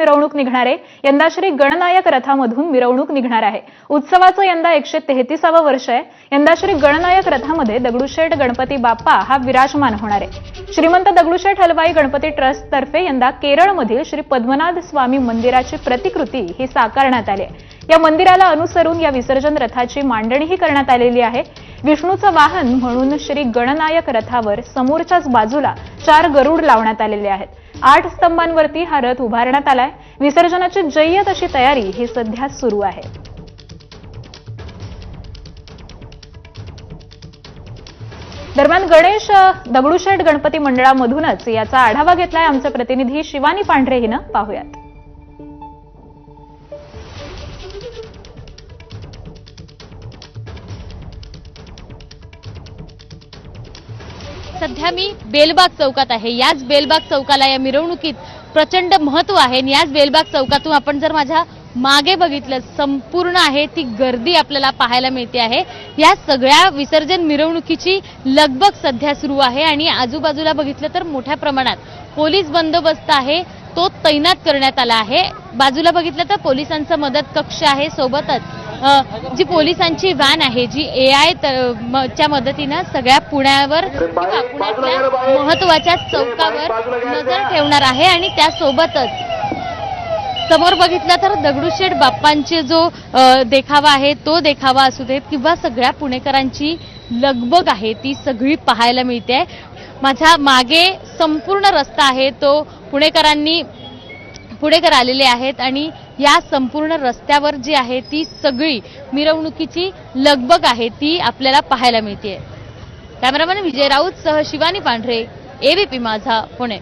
मिरवणूक निघणार आहे. यंदा श्री गणनायक रथामधून मिरवणूक निघणार आहे. उत्सवाचं यंदा एकशे तेहतीसावं वर्ष आहे. यंदा श्री गणनायक रथामध्ये दगडूशेठ गणपती बाप्पा हा विराजमान होणार आहे. श्रीमंत दगडूशेठ हलवाई गणपती ट्रस्ट तर्फे यंदा केरळमधील श्री पद्मनाथ स्वामी मंदिराची प्रतिकृती ही साकारण्यात आली आहे. या मंदिराला अनुसरून या विसर्जन रथाची मांडणीही करण्यात आलेली आहे. विष्णूचं वाहन म्हणून श्री गणनायक रथावर समोरच्याच बाजूला चार गरुड लावण्यात आलेले आहेत. आठ स्तंभांवरती हा रथ उभारण्यात आलाय. विसर्जनाची जय्यत अशी तयारी ही सध्या सुरू आहे. दरम्यान गणेश दगडूशेठ गणपती मंडळामधूनच याचा आढावा घेतलाय आमचे प्रतिनिधी शिवानी पांढरे हिनं. पाहूयात. सध्या मी बेलबाग चौकात आहे. याच बेलबाग चौकाला या मिरवणुकीत प्रचंड महत्त्व आहे आणि याच बेलबाग चौकातून आपण जर माझ्या मागे बघितलं संपूर्ण आहे ती गर्दी आपल्याला पाहायला मिळते आहे. या सगळ्या विसर्जन मिरवणुकीची लगबग सध्या सुरू आहे आणि आजूबाजूला बघितलं तर मोठ्या प्रमाणात पोलीस बंदोबस्त आहे तो तैनात करण्यात आला आहे. बाजूला बघितलं तर पोलिसांचा मदत कक्ष आहे सोबतच. जी पोलिसांची व्हॅन आहे जी ए आय च्या मदतीनं सगळ्या पुण्यावर किंवा पुण्यातल्या महत्त्वाच्या चौकावर नजर ठेवणार आहे आणि त्यासोबतच समोर बघितलं तर दगडूशेठ बाप्पांचे जो देखावा आहे तो देखावा असू देत किंवा सगळ्या पुणेकरांची लगबग आहे ती सगळी पाहायला मिळते. माझ्या मागे संपूर्ण रस्ता आहे तो पुणेकरांनी पुणेकर आलेले आहेत आणि या संपूर्ण रस्त्यावर जी आहे ती सगळी मिरवणुकीची लगबग आहे ती आपल्याला पाहायला मिळते कॅमेरामॅन विजय राऊत सह शिवानी पांढरे एबीपी माझा पुणे.